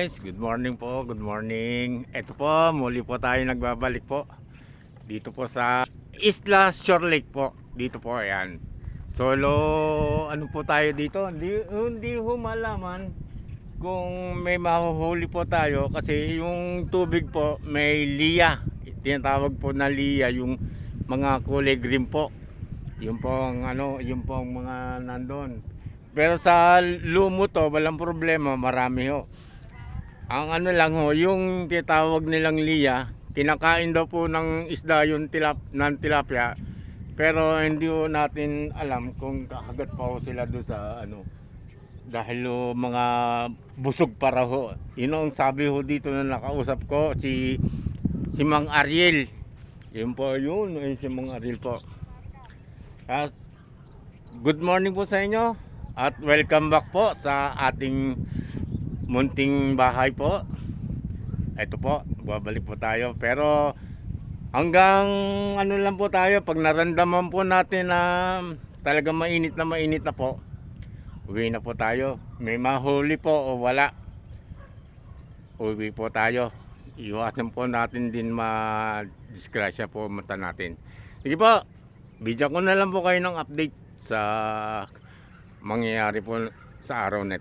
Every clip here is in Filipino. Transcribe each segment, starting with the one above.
guys, good morning po, good morning. Ito po, muli po tayo nagbabalik po. Dito po sa Isla Shore Lake po. Dito po, ayan. Solo, ano po tayo dito? Hindi, hindi ho malaman kung may mahuhuli po tayo kasi yung tubig po may liya. Tinatawag po na liya yung mga kulay green po. Yung po ang ano, yung po ang mga nandun. Pero sa lumo to, walang problema, marami ho. Ang ano lang ho, yung tinatawag nilang liya, kinakain daw po ng isda yung tilap, ng tilapia. Pero hindi ho natin alam kung kakagat pa ho sila doon sa ano. Dahil ho, mga busog para ho. Yun sabi ho dito na nakausap ko, si, si Mang Ariel. Yun po yun, yun si Mang Ariel po. At good morning po sa inyo. At welcome back po sa ating munting bahay po. Ito po, babalik po tayo. Pero hanggang ano lang po tayo, pag naramdaman po natin na talaga mainit na mainit na po, uwi na po tayo. May mahuli po o wala, uwi po tayo. Iwasan po natin din ma-disgrasya po mata natin. Sige po, bigyan ko na lang po kayo ng update sa mangyayari po sa araw na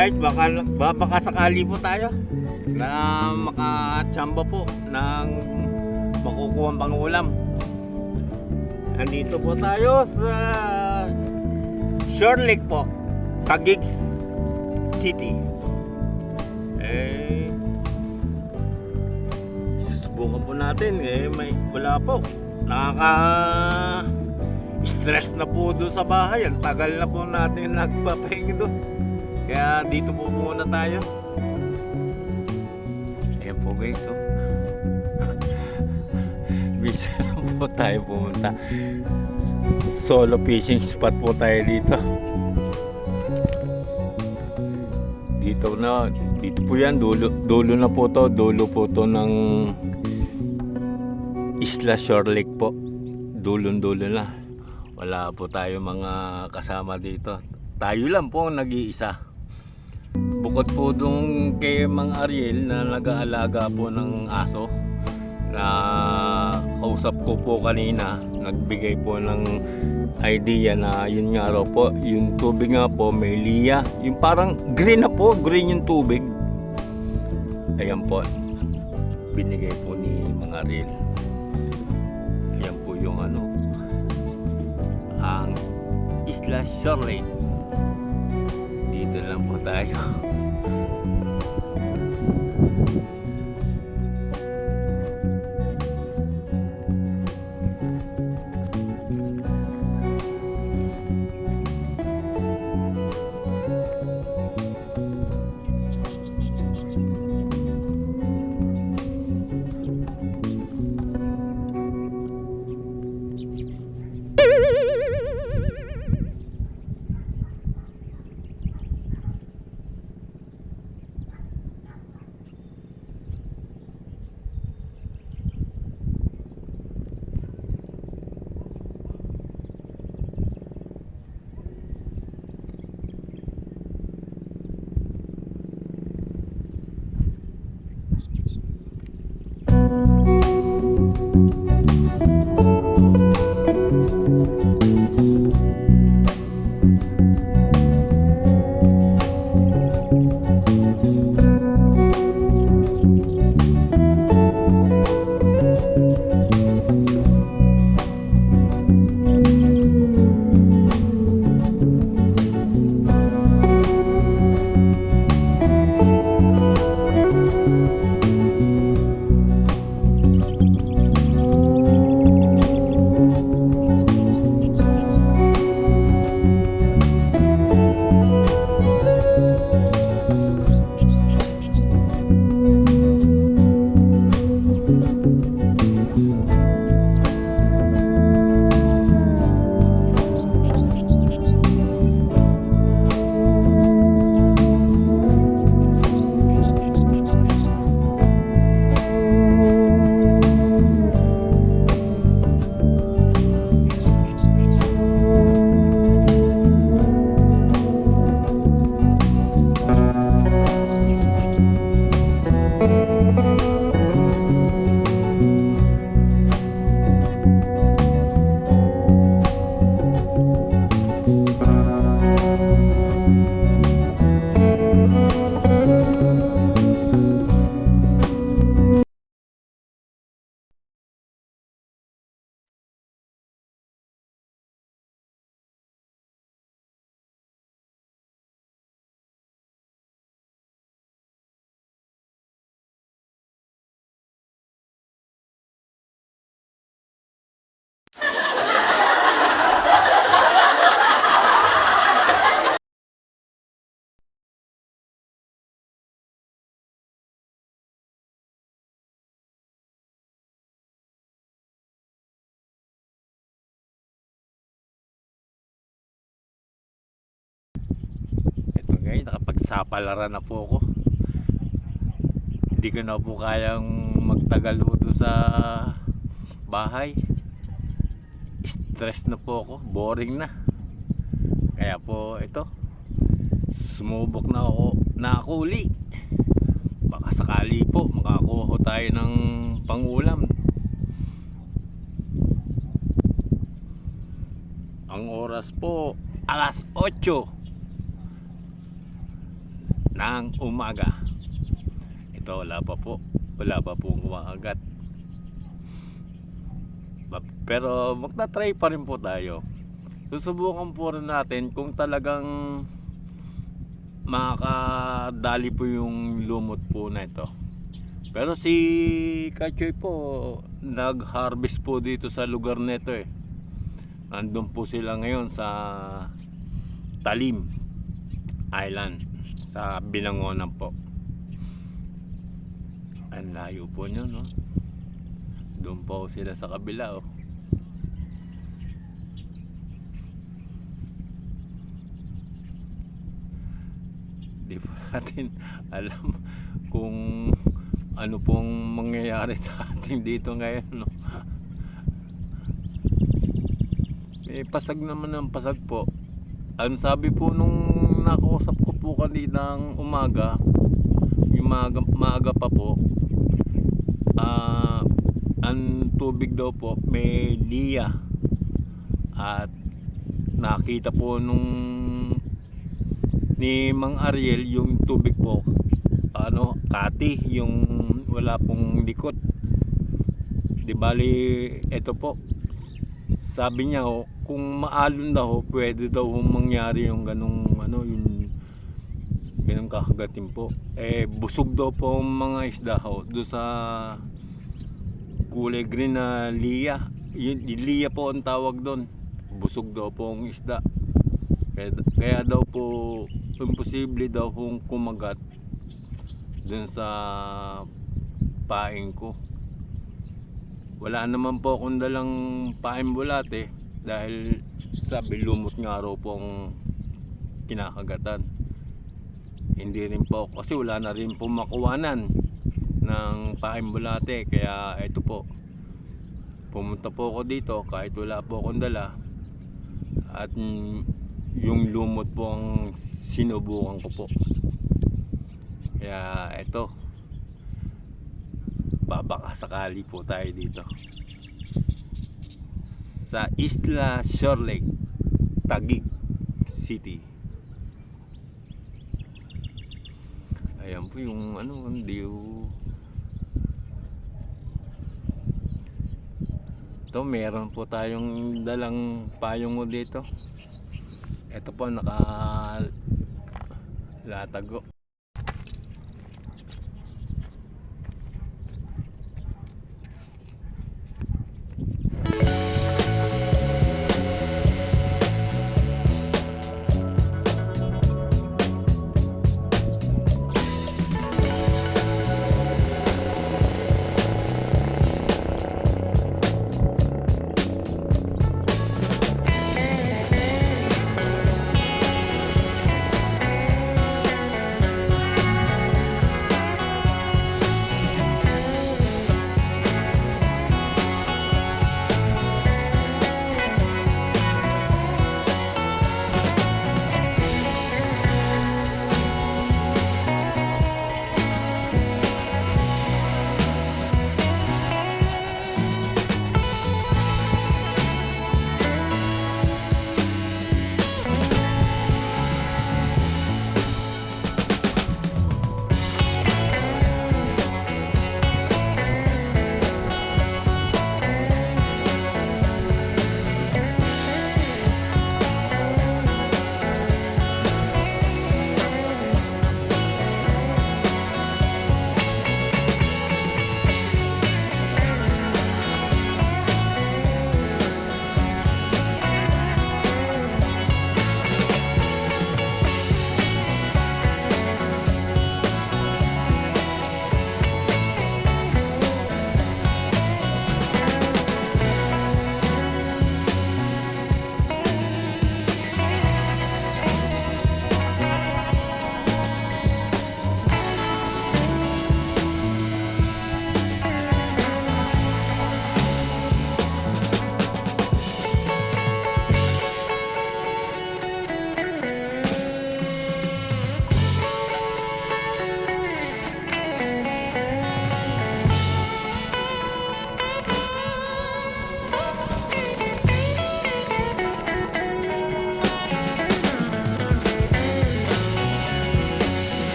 Guys, baka, ba- baka sakali po tayo na makachamba po ng makukuha pang ulam. Nandito po tayo sa Shore Lake po, Tagigs City. Eh, susubukan po natin. Eh, may wala po. Nakaka stress na po doon sa bahay. Ang tagal na po natin nagpapahinga doon. Kaya dito po muna tayo. Ayan po guys. Oh. Bisa lang po tayo pumunta. Solo fishing spot po tayo dito. Dito na, dito po yan, dulo, dulo na po to, dulo po to ng Isla Shore Lake po. Dulon-dulo na. Wala po tayo mga kasama dito. Tayo lang po nag-iisa. Bukod po doon kay Mang Ariel na nag-aalaga po ng aso na kausap ko po kanina, nagbigay po ng idea na yun nga raw po, yung tubig nga po may liya, yung parang green na po, green yung tubig. Ayan po, binigay po ni Mang Ariel. Ayan po yung ano, ang Isla Lake. Dito lang po tayo. Ngayon, nakapagsapalaran na po ako. Hindi ko na po kayang magtagal po doon sa bahay. Stress na po ako. Boring na. Kaya po, ito. Sumubok na ako na ako uli. Baka sakali po, makakuha tayo ng pangulam. Ang oras po, alas 8 ng umaga. Ito, wala pa po. Wala pa pong kumakagat. Ba- Pero magta-try pa rin po tayo. Susubukan po rin natin kung talagang makakadali po yung lumot po na ito. Pero si Kachoy po, nag-harvest po dito sa lugar nito eh. Nandun po sila ngayon sa Talim Island sa Binangonan po. Ang layo po nyo, no? Doon po sila sa kabila, oh. Di po natin alam kung ano pong mangyayari sa atin dito ngayon, no? May pasag naman ng pasag po. Ang sabi po nung nakausap ko po kaninang umaga, yung maaga, maaga pa po, ah, ang tubig daw po may liya. At nakita po nung ni Mang Ariel yung tubig po ano kati yung wala pong likot di bali ito po sabi niya ho, kung maalon daw pwede daw mangyari yung ganong ano yung ganong kakagatin po. Eh busog daw po ang mga isda ho. Do sa kulay green na liya. Yun, liya po ang tawag doon. Busog daw po ang isda. Kaya, kaya daw po imposible daw kung kumagat dun sa paing ko. Wala naman po akong dalang paing bulate dahil sabi lumot nga raw pong kinakagatan hindi rin po kasi wala na rin po makuwanan ng paing bulate kaya ito po. Pumunta po ako dito kahit wala po akong dala. At yung lumot po ang sinubukan ko po. Kaya ito babaka sakali po tayo dito. Sa Isla Shore Lake Taguig City ayan po yung ano hindi ito meron po tayong dalang payong dito. Ito po naka latago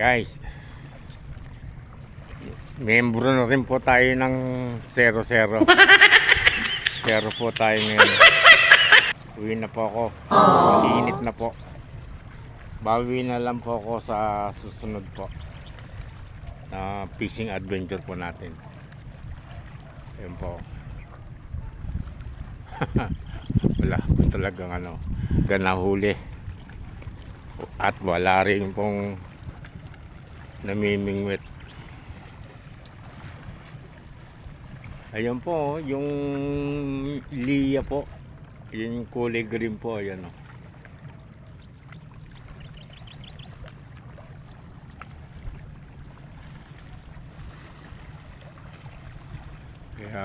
Guys, membro na rin po tayo ng 00. Zero po tayo ngayon. Uwi na po ako. Init na po. Bawi na lang po ako sa susunod po. Na fishing adventure po natin. Ayun po. wala talagang ano. Ganahuli. At wala rin pong namimingwit. Ayun po, oh, yung liya po. Yung kulay green po, ayan o. Kaya,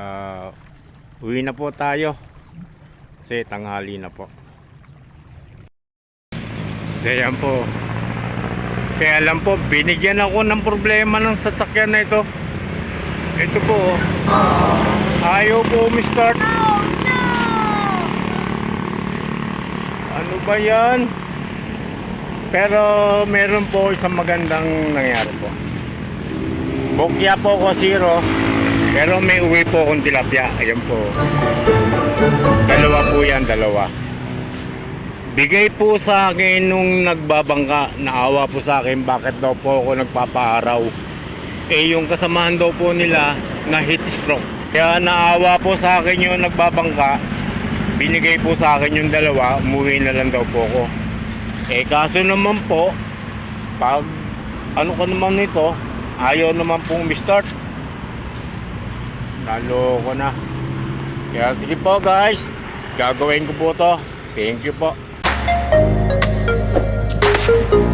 uwi na po tayo. Kasi tanghali na po. Ayan po. Kaya alam po, binigyan ako ng problema ng sasakyan na ito. Ito po. oh. Ayaw po umistart. Ano ba yan? Pero meron po isang magandang nangyari po. Bukya po ko zero. Pero may uwi po akong tilapia. Ayan po. Dalawa po yan, dalawa. Bigay po sa akin nung nagbabangka, naawa po sa akin bakit daw po ako nagpapaaraw. Eh yung kasamahan daw po nila na heat stroke. Kaya naawa po sa akin yung nagbabangka, binigay po sa akin yung dalawa, umuwi na lang daw po ako. Eh kaso naman po, pag ano ka naman nito, ayaw naman pong start Lalo ko na. Kaya sige po guys, gagawin ko po to. Thank you po. Thank you.